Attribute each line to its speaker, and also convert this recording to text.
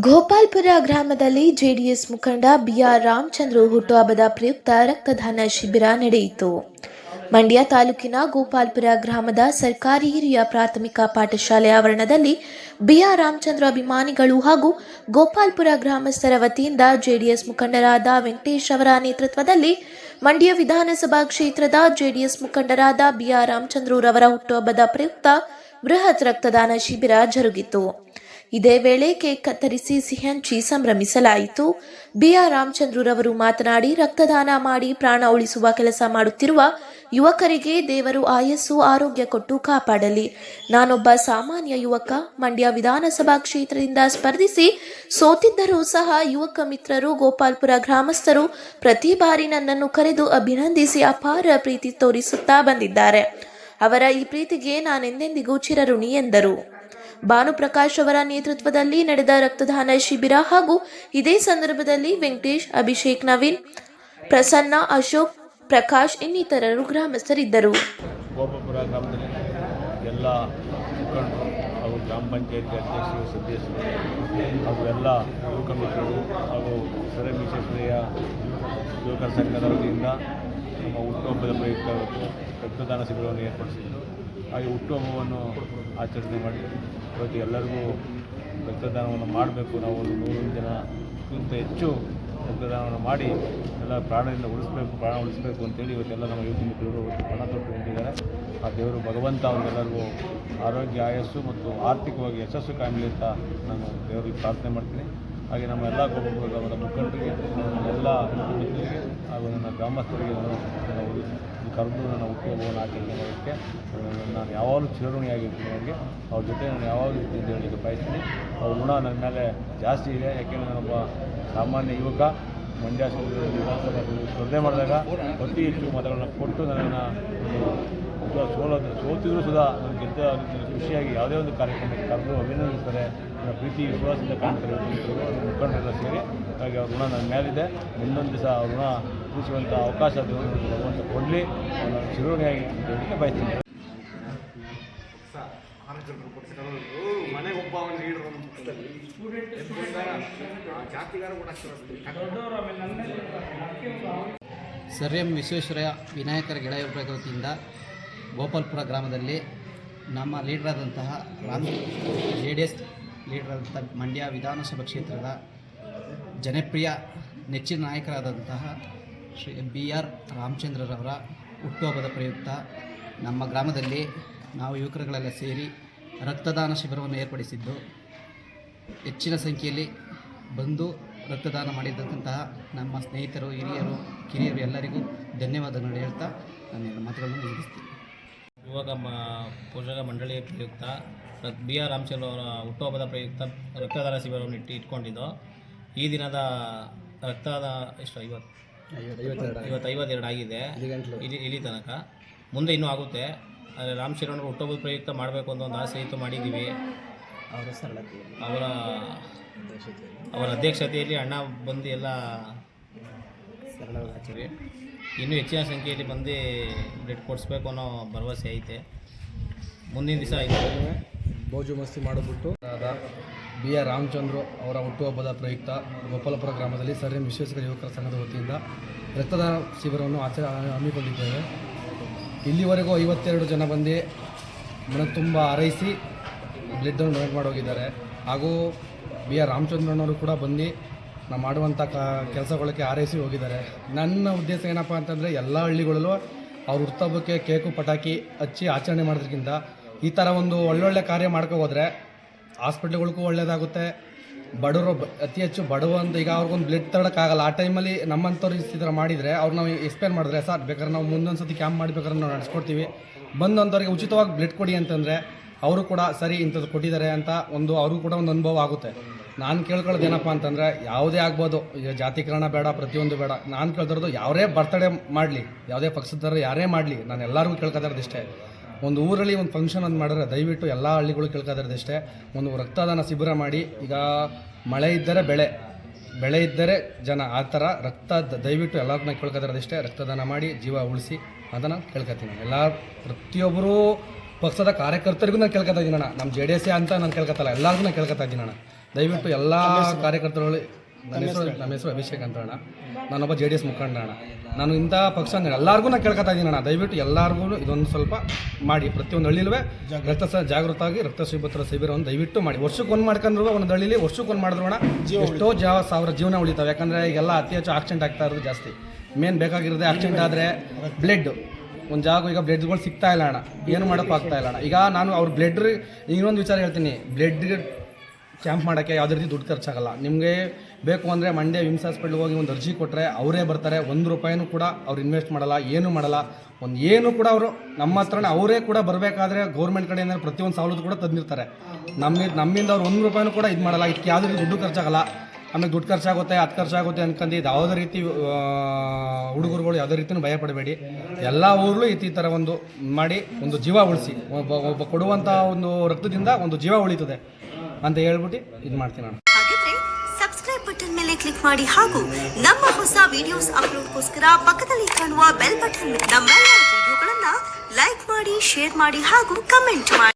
Speaker 1: ಗೋಪಾಲ್ಪುರ ಗ್ರಾಮದಲ್ಲಿ ಜೆಡಿಎಸ್ ಮುಖಂಡ ಬಿಆರ್ ರಾಮಚಂದ್ರ ಹುಟ್ಟುಹಬ್ಬದ ಪ್ರಯುಕ್ತ ರಕ್ತದಾನ ಶಿಬಿರ ನಡೆಯಿತು. ಮಂಡ್ಯ ತಾಲೂಕಿನ ಗೋಪಾಲ್ಪುರ ಗ್ರಾಮದ ಸರ್ಕಾರಿ ಹಿರಿಯ ಪ್ರಾಥಮಿಕ ಪಾಠಶಾಲೆ ಆವರಣದಲ್ಲಿ ಬಿಆರ್ ರಾಮಚಂದ್ರ ಅಭಿಮಾನಿಗಳು ಹಾಗೂ ಗೋಪಾಲ್ಪುರ ಗ್ರಾಮಸ್ಥರ ವತಿಯಿಂದ ಜೆಡಿಎಸ್ ಮುಖಂಡರಾದ ವೆಂಕಟೇಶ್ ಅವರ ನೇತೃತ್ವದಲ್ಲಿ ಮಂಡ್ಯ ವಿಧಾನಸಭಾ ಕ್ಷೇತ್ರದ ಜೆಡಿಎಸ್ ಮುಖಂಡರಾದ ಬಿಆರ್ ರಾಮಚಂದ್ರರವರ ಹುಟ್ಟುಹಬ್ಬದ ಪ್ರಯುಕ್ತ ಬೃಹತ್ ರಕ್ತದಾನ ಶಿಬಿರ ಜರುಗಿತು. ಇದೇ ವೇಳೆ ಕೇಕ್ ಕತ್ತರಿಸಿ ಸಿಹಂಚಿ ಸಂಭ್ರಮಿಸಲಾಯಿತು. ಬಿಆರ್ ರಾಮಚಂದ್ರರವರು ಮಾತನಾಡಿ, ರಕ್ತದಾನ ಮಾಡಿ ಪ್ರಾಣ ಉಳಿಸುವ ಕೆಲಸ ಮಾಡುತ್ತಿರುವ ಯುವಕರಿಗೆ ದೇವರು ಆಯಸ್ಸು, ಆರೋಗ್ಯ ಕೊಟ್ಟು ಕಾಪಾಡಲಿ. ನಾನೊಬ್ಬ ಸಾಮಾನ್ಯ ಯುವಕ, ಮಂಡ್ಯ ವಿಧಾನಸಭಾ ಕ್ಷೇತ್ರದಿಂದ ಸ್ಪರ್ಧಿಸಿ ಸೋತಿದ್ದರೂ ಸಹ ಯುವಕ ಮಿತ್ರರು, ಗೋಪಾಲ್ಪುರ ಗ್ರಾಮಸ್ಥರು ಪ್ರತಿ ಬಾರಿ ನನ್ನನ್ನು ಕರೆದು ಅಭಿನಂದಿಸಿ ಅಪಾರ ಪ್ರೀತಿ ತೋರಿಸುತ್ತಾ ಬಂದಿದ್ದಾರೆ. ಅವರ ಈ ಪ್ರೀತಿಗೆ ನಾನೆಂದೆಂದಿಗೂ ಚಿರಋಣಿ ಎಂದರು. ಭಾನುಪ್ರಕಾಶ್ ಅವರ ನೇತೃತ್ವದಲ್ಲಿ ನಡೆದ ರಕ್ತದಾನ ಶಿಬಿರ ಹಾಗೂ ಇದೇ ಸಂದರ್ಭದಲ್ಲಿ ವೆಂಕಟೇಶ್, ಅಭಿಷೇಕ್ ನವೀನ್, ಪ್ರಸನ್ನ, ಅಶೋಕ್, ಪ್ರಕಾಶ್ ಇನ್ನಿತರರು ಗ್ರಾಮಸ್ಥರಿದ್ದರು.
Speaker 2: ಗೋಪುರ ಗ್ರಾಮದಲ್ಲಿ ಎಲ್ಲ ಮುಖಂಡರು ಹಾಗೂ ಗ್ರಾಮ ಪಂಚಾಯತಿ ಅಧ್ಯಕ್ಷರು, ಸದಸ್ಯರು ಹಾಗೂ ಎಲ್ಲ ಯುವಕ ಮಿತ್ರರು ಹಾಗೂ ಸರ ವಿಶ್ವೇಶ್ವರಯ್ಯ ಯುವಕರ ಸಂಘದ ವತಿಯಿಂದ ನಮ್ಮ ಹುಟ್ಟುಹಬ್ಬದ ಪ್ರಯುಕ್ತ ರಕ್ತದಾನ ಶಿಬಿರವನ್ನು ಏರ್ಪಡಿಸಿದ್ದು ಹಾಗೆ ಹುಟ್ಟುಹಬ್ಬವನ್ನು ಆಚರಣೆ ಮಾಡಿ, ಇವತ್ತು ಎಲ್ಲರಿಗೂ ರಕ್ತದಾನವನ್ನು ಮಾಡಬೇಕು. ನಾವು ಒಂದು ನೂರು ಜನಕ್ಕಿಂತ ಹೆಚ್ಚು ರಕ್ತದಾನವನ್ನು ಮಾಡಿ, ಎಲ್ಲ ಪ್ರಾಣದಿಂದ ಉಳಿಸ್ಬೇಕು, ಪ್ರಾಣ ಉಳಿಸ್ಬೇಕು ಅಂತೇಳಿ ಇವತ್ತೆಲ್ಲ ನಮ್ಮ ಯುವತಿ ಮಿತ್ರರು ಪಣ ತೊಟ್ಟು ನಿಂತಿದ್ದಾರೆ. ಆ ದೇವರು ಭಗವಂತ ಅವರೆಲ್ಲರಿಗೂ ಆರೋಗ್ಯ, ಆಯಸ್ಸು ಮತ್ತು ಆರ್ಥಿಕವಾಗಿ ಯಶಸ್ಸು ಕಾಣಲಿ ಅಂತ ನಾನು ದೇವರಿಗೆ ಪ್ರಾರ್ಥನೆ ಮಾಡ್ತೀನಿ. ಹಾಗೆ ನಮ್ಮ ಎಲ್ಲ ಗ್ರಾಮದ ಮುಖಂಡರಿಗೆ ಎಲ್ಲ ಮಿತ್ರರಿಗೆ ಹಾಗೂ ನನ್ನ ಗ್ರಾಮಸ್ಥರಿಗೆ ನಾನು ಕರೆದು ನನ್ನ ಹುಟ್ಟುಹಬ್ಬವನ್ನು ಆಚರಣೆ ಮಾಡೋದಕ್ಕೆ ಅಹ್, ನಾನು ಯಾವಾಗಲೂ ಚಿರಋಣಿಯಾಗಿರ್ತೀನಿ ಅವರಿಗೆ ಅವ್ರ ಜೊತೆ ನಾನು ಯಾವಾಗಲೂ ಅಂತ ಹೇಳಲಿಕ್ಕೆ ಬಯಸ್ತೀನಿ. ಅವ್ರ ಋಣ ನನ್ನ ಮೇಲೆ ಜಾಸ್ತಿ ಇದೆ. ಯಾಕೆಂದರೆ ನಾನೊಬ್ಬ ಸಾಮಾನ್ಯ ಯುವಕ. ಮಂಡ್ಯ ಸ್ಪರ್ಧೆ ಮಾಡಿದಾಗ ಅತಿ ಹೆಚ್ಚು ಮತಗಳನ್ನು ಕೊಟ್ಟು ನನ್ನನ್ನು ಒಂದು ಸೋಲೋದು ಸೋತಿದ್ರು ಸುಧಾ ನನಗೆ ಗೆದ್ದ ಖುಷಿಯಾಗಿ ಯಾವುದೇ ಒಂದು ಕಾರ್ಯಕ್ರಮಕ್ಕೆ ಕರೆದು ಅಭಿನಂದಿಸ್ತಾರೆ ನನ್ನ ಪ್ರೀತಿ ವಿಶ್ವಾಸದಿಂದ ಕಾಣ್ತಾರೆ ಮುಖಂಡರೆಲ್ಲ ಸೇರಿ. ಹಾಗೆ ಅವ್ರ ಋಣ ನನ್ನ ಮೇಲಿದೆ. ಮುಂದೊಂದು ದಿವಸ ಅವ್ರ ಋಣ ತೀರಿಸುವಂಥ ಅವಕಾಶ ಭಗವಂತ ಕೊಡಲಿ. ನಾನು ಚಿರಋಣಿಯಾಗಿ ಹೇಳಲಿಕ್ಕೆ ಬಯಸ್ತೀನಿ.
Speaker 3: ಮನೆಗೆ ಒಬ್ಬ
Speaker 4: ಸರ್ ಎಂ ವಿಶ್ವೇಶ್ವರಯ್ಯ ವಿನಾಯಕರ ಗೆಳೆಯ ವತಿಯಿಂದ ಗೋಪಾಲ್ಪುರ ಗ್ರಾಮದಲ್ಲಿ ನಮ್ಮ ಲೀಡ್ರಾದಂತಹ ರಾಮ್ ಜೆ ಡಿ ಎಸ್ ಲೀಡ್ರಾದಂಥ ಮಂಡ್ಯ ವಿಧಾನಸಭಾ ಕ್ಷೇತ್ರದ ಜನಪ್ರಿಯ ನೆಚ್ಚಿನ ನಾಯಕರಾದಂತಹ ಶ್ರೀ ಬಿ ಆರ್ ರಾಮಚಂದ್ರರವರ ಹುಟ್ಟುಹಬ್ಬದ ಪ್ರಯುಕ್ತ ನಮ್ಮ ಗ್ರಾಮದಲ್ಲಿ ನಾವು ಯುವಕರುಗಳೆಲ್ಲ ಸೇರಿ ರಕ್ತದಾನ ಶಿಬಿರವನ್ನು ಏರ್ಪಡಿಸಿದ್ದು, ಹೆಚ್ಚಿನ ಸಂಖ್ಯೆಯಲ್ಲಿ ಬಂದು ರಕ್ತದಾನ ಮಾಡಿದಂತಹ ನಮ್ಮ ಸ್ನೇಹಿತರು, ಹಿರಿಯರು, ಕಿರಿಯರು ಎಲ್ಲರಿಗೂ ಧನ್ಯವಾದಗಳು ಹೇಳ್ತಾ ನಾನು ಮಾತುಗಳನ್ನು ಮುಗಿಸ್ತೀನಿ.
Speaker 5: ಯುವಕ ಮ ಪೋಷಕ ಮಂಡಳಿಯ ಪ್ರಯುಕ್ತ ಬಿ ಆರ್ ರಾಮಚಂದ್ರ ಅವರ ಹುಟ್ಟುಹಬ್ಬದ ಪ್ರಯುಕ್ತ ರಕ್ತದಾನ ಶಿಬಿರವನ್ನು ಇಟ್ಟು ಇಟ್ಕೊಂಡಿದ್ದು. ಈ ದಿನದ ರಕ್ತದ ಎಷ್ಟು ಐವತ್ತು ಇವತ್ತು ಐವತ್ತೆರಡು ಆಗಿದೆ. ಇಲ್ಲಿ ಇಲ್ಲಿ ತನಕ. ಮುಂದೆ ಇನ್ನೂ ಆಗುತ್ತೆ. ಆದರೆ ರಾಮ್ ಶರಣರು ಹುಟ್ಟುಹಬ್ಬದ ಪ್ರಯುಕ್ತ ಮಾಡಬೇಕು ಅಂತ ಒಂದು ಆಸೆ ಇತ್ತು ಮಾಡಿದ್ದೀವಿ.
Speaker 4: ಅವರ
Speaker 5: ಅವರ ಅವರ ಅಧ್ಯಕ್ಷತೆಯಲ್ಲಿ ಅಣ್ಣ ಬಂದು ಎಲ್ಲ
Speaker 4: ಸರಳವಾಗಿ
Speaker 5: ಇನ್ನೂ ಹೆಚ್ಚಿನ ಸಂಖ್ಯೆಯಲ್ಲಿ ಬಂದು ಬ್ಲಡ್ ಕೊಡಿಸ್ಬೇಕು ಅನ್ನೋ ಭರವಸೆ ಐತೆ. ಮುಂದಿನ ದಿವಸ
Speaker 6: ಮೋಜು ಮಸ್ತಿ ಮಾಡಿಬಿಟ್ಟು ಬಿ ಆರ್ ರಾಮಚಂದ್ರ ಅವರ ಹುಟ್ಟುಹಬ್ಬದ ಪ್ರಯುಕ್ತ ಗೋಪಾಲಪುರ ಗ್ರಾಮದಲ್ಲಿ ಸರ್ ಎಂ ವಿಶ್ವೇಶ್ವರ ಯುವಕರ ಸಂಘದ ವತಿಯಿಂದ ರಕ್ತದಾನ ಶಿಬಿರವನ್ನು ಆಚರ ಹಮ್ಮಿಕೊಂಡಿದ್ದೇವೆ. ಇಲ್ಲಿವರೆಗೂ ಐವತ್ತೆರಡು ಜನ ಬಂದು ಮನ ತುಂಬ ಹಾರೈಸಿ ಬ್ಲಡ್ಡನ್ನು ಡೊನೇಟ್ ಮಾಡೋಗಿದ್ದಾರೆ ಹಾಗೂ ಬಿ ಆರ್ ರಾಮಚಂದ್ರನವರು ಕೂಡ ಬಂದು ನಾವು ಮಾಡುವಂಥ ಕ ಕೆಲಸಗಳಕ್ಕೆ ಆರೈಸಿ ಹೋಗಿದ್ದಾರೆ. ನನ್ನ ಉದ್ದೇಶ ಏನಪ್ಪ ಅಂತಂದರೆ ಎಲ್ಲ ಹಳ್ಳಿಗಳಲ್ಲೂ ಅವ್ರ ಹುಟ್ಟುಹಬ್ಬಕ್ಕೆ ಕೇಕು, ಪಟಾಕಿ ಹಚ್ಚಿ ಆಚರಣೆ ಮಾಡೋದ್ರಿಂದ ಈ ಥರ ಒಂದು ಒಳ್ಳೊಳ್ಳೆ ಕಾರ್ಯ ಮಾಡ್ಕೊ ಹೋದರೆ ಹಾಸ್ಪಿಟ್ಲ್ಗಳಿಗೂ ಒಳ್ಳೆಯದಾಗುತ್ತೆ ಬಡವರು ಅತಿ ಹೆಚ್ಚು ಬಡವ ಅಂತ ಈಗ ಅವ್ರಿಗೊಂದು ಬ್ಲಡ್ ತರೋಕ್ಕಾಗಲ್ಲ ಆ ಟೈಮಲ್ಲಿ ನಮ್ಮಂಥವ್ರು ಈ ಥರ ಮಾಡಿದರೆ ಅವ್ರು ನಾವು ಎಕ್ಸ್ಪ್ಲೇನ್ ಮಾಡಿದ್ರೆ, ಸರ್, ಬೇಕಾದ್ರೆ ನಾವು ಮುಂದೊಂದು ಸತಿ ಕ್ಯಾಂಪ್ ಮಾಡಬೇಕಾದ್ರೆ ನಾವು ನಡೆಸ್ಕೊಡ್ತೀವಿ. ಬಂದಂಥವ್ರಿಗೆ ಉಚಿತವಾಗಿ ಬ್ಲಡ್ ಕೊಡಿ ಅಂತಂದರೆ ಅವರು ಕೂಡ ಸರಿ ಇಂಥದ್ದು ಕೊಟ್ಟಿದ್ದಾರೆ ಅಂತ ಒಂದು ಅವ್ರಿಗೂ ಕೂಡ ಒಂದು ಅನುಭವ ಆಗುತ್ತೆ. ನಾನು ಕೇಳ್ಕೊಳ್ಳೋದು ಏನಪ್ಪ ಅಂತಂದರೆ ಯಾವುದೇ ಆಗ್ಬೋದು. ಈಗ ಜಾತೀಕರಣ ಬೇಡ, ಪ್ರತಿಯೊಂದು ಬೇಡ. ನಾನು ಕೇಳ್ತಿರೋದು ಯಾರೇ ಬರ್ತಡೇ ಮಾಡಲಿ, ಯಾವುದೇ ಪಕ್ಷದವರು ಯಾರೇ ಮಾಡಲಿ, ನಾನು ಎಲ್ಲರಿಗೂ ಕೇಳ್ಕೊತಾರದು ಇಷ್ಟೇ. ಒಂದು ಊರಲ್ಲಿ ಒಂದು ಫಂಕ್ಷನ್ ಅಂತ ಮಾಡಿದ್ರೆ ದಯವಿಟ್ಟು ಎಲ್ಲ ಹಳ್ಳಿಗಳು ಕೇಳ್ಕೊತಾರದು ಇಷ್ಟೇ. ಒಂದು ರಕ್ತದಾನ ಶಿಬಿರ ಮಾಡಿ, ಈಗ ಮಳೆ ಇದ್ದರೆ ಬೆಳೆ ಬೆಳೆ ಇದ್ದರೆ ಜನ, ಆ ಥರ ರಕ್ತ ದಯವಿಟ್ಟು ಎಲ್ಲರನ್ನ ಕೇಳ್ಕೊತಾರದು ಇಷ್ಟೇ. ರಕ್ತದಾನ ಮಾಡಿ, ಜೀವ ಉಳಿಸಿ, ಅದನ್ನು ಕೇಳ್ಕೊತೀನಿ. ಎಲ್ಲ ಪ್ರತಿಯೊಬ್ಬರೂ ಪಕ್ಷದ ಕಾರ್ಯಕರ್ತರಿಗೂ ನಾನು ಕೇಳ್ಕೊತಾ ಇದ್ದೀನಿ ಅಣ್ಣ. ನಮ್ಮ ಜೆ ಡಿ ಎಸ್ ಅಂತ ನಾನು ಕೇಳ್ಕೊತಲ್ಲ ಎಲ್ಲರಿಗೂ ನಾನು ಕೇಳ್ಕೊತಾ ಇದ್ದೀನಿ ಅಣ್ಣ. ದಯವಿಟ್ಟು ಎಲ್ಲ ಕಾರ್ಯಕರ್ತರುಗಳು ನನ್ನ ಹೆಸರು ನಮ್ಮ ಹೆಸರು ಅಭಿಷೇಕ್ ಅಂತ ಅಣ್ಣ. ನಾನೊಬ್ಬ ಜೆ ಡಿ ಎಸ್ ಮುಖಂಡ ಅಣ್ಣ. ನಾನು ಇಂಥ ಪಕ್ಷ ಅಂದ್ರೆ ಎಲ್ಲರಿಗೂ ನಾನು ಕೇಳ್ಕೊತಾ ಇದ್ದೀನಿ ಅಣ್ಣ. ದಯವಿಟ್ಟು ಎಲ್ಲರಿಗೂ ಇದೊಂದು ಸ್ವಲ್ಪ ಮಾಡಿ. ಪ್ರತಿಯೊಂದು ಹಳ್ಳಿಲೂ ರಕ್ತ ಸ ಜಾಗೃತವಾಗಿ ರಕ್ತ ಶಿಬಿರ ಶಿಬಿರವನ್ನು ದಯವಿಟ್ಟು ಮಾಡಿ. ವರ್ಷಕ್ಕೆ ಒಂದು ಮಾಡ್ಕೊಂಡ್ರು ಒಂದು ಹಳ್ಳಿಲಿ ವರ್ಷಕ್ಕೆ ಒಂದು ಮಾಡಿದ್ರು ಅಣ್ಣ. ಎಷ್ಟೋ ಜಾವ ಸಾವಿರ ಜೀವನ ಉಳಿತಾವೆ. ಯಾಕಂದರೆ ಈಗೆಲ್ಲ ಅತಿ ಹೆಚ್ಚು ಆಕ್ಸಿಡೆಂಟ್ ಆಗ್ತಾ ಇರೋದು ಜಾಸ್ತಿ. ಮೇನ್ ಬೇಕಾಗಿರೋದೇ ಆಕ್ಸಿಡೆಂಟ್ ಆದರೆ ಬ್ಲಡ್ ಒಂದು ಜಾಗ ಈಗ ಬ್ಲಡ್ಗಳು ಸಿಗ್ತಾ ಇಲ್ಲ ಅಣ್ಣ. ಏನು ಮಾಡೋಕ್ಕೂ ಆಗ್ತಾ ಇಲ್ಲ ಅಣ್ಣ. ಈಗ ನಾನು ಅವ್ರ ಬ್ಲಡ್ ಇನ್ನೊಂದು ವಿಚಾರ ಹೇಳ್ತೀನಿ. ಬ್ಲಡ್ಗೆ ಕ್ಯಾಂಪ್ ಮಾಡೋಕ್ಕೆ ಯಾವುದೇ ರೀತಿ ದುಡ್ಡು ಖರ್ಚಾಗಲ್ಲ. ನಿಮಗೆ ಬೇಕು ಅಂದರೆ ಮಂಡ್ಯ ವಿಮ್ಸ್ ಹಾಸ್ಪಿಟ್ಲ್ಗೆ ಹೋಗಿ ಒಂದು ಅರ್ಜಿ ಕೊಟ್ಟರೆ ಅವರೇ ಬರ್ತಾರೆ. ಒಂದು ರೂಪಾಯಿನೂ ಕೂಡ ಅವ್ರು ಇನ್ವೆಸ್ಟ್ ಮಾಡಲ್ಲ, ಏನೂ ಮಾಡಲ್ಲ. ಒಂದು ಏನು ಕೂಡ ಅವರು ನಮ್ಮ ಹತ್ರನೇ ಅವರೇ ಕೂಡ ಬರಬೇಕಾದ್ರೆ ಗೌರ್ಮೆಂಟ್ ಕಡೆಯಿಂದ ಪ್ರತಿಯೊಂದು ಸವಲತ್ತು ಕೂಡ ತಂದಿರ್ತಾರೆ. ನಮ್ಮ ನಮ್ಮಿಂದ ಅವ್ರು ಒಂದು ರೂಪಾಯಿನೂ ಕೂಡ ಇದು ಮಾಡಲ್ಲ. ಇದಕ್ಕೆ ಯಾವುದೇ ರೀತಿ ದುಡ್ಡು ಖರ್ಚಾಗಲ್ಲ. ಆಮೇಲೆ ದುಡ್ಡು ಖರ್ಚಾಗುತ್ತೆ, ಅದು ಖರ್ಚಾಗುತ್ತೆ ಅನ್ಕೊಂಡು ಇದು ಯಾವುದೇ ರೀತಿ ಹುಡುಗರುಗಳು ಯಾವುದೇ ರೀತಿಯೂ ಭಯ ಪಡಬೇಡಿ. ಎಲ್ಲ ಊರಲ್ಲೂ ಈ ಥರ ಒಂದು ಮಾಡಿ, ಒಂದು ಜೀವ ಉಳಿಸಿ. ಒಬ್ಬ ಒಬ್ಬ ಕೊಡುವಂಥ ಒಂದು ರಕ್ತದಿಂದ ಒಂದು ಜೀವ ಉಳಿತದೆ. ಅಂತ ಹೇಳ್ಬಿಟ್ಟು ಇದು ಮಾಡ್ತೀನಿ ನಾನು.
Speaker 7: ಸಬ್ಸ್ಕ್ರೈಬ್ ಬಟನ್ ಮೇಲೆ ಕ್ಲಿಕ್ ಮಾಡಿ ಹಾಗೂ ನಮ್ಮ ಹೊಸ ವಿಡಿಯೋಸ್ ಅಪ್ಲೋಡ್ಗೋಸ್ಕರ ಪಕ್ಕದಲ್ಲಿ ಕಾಣುವ ಬೆಲ್ ಬಟನ್ ನಮ್ಮ ವಿಡಿಯೋಗಳನ್ನ ಲೈಕ್ ಮಾಡಿ ಶೇರ್ ಮಾಡಿ ಹಾಗೂ ಕಮೆಂಟ್ ಮಾಡಿ.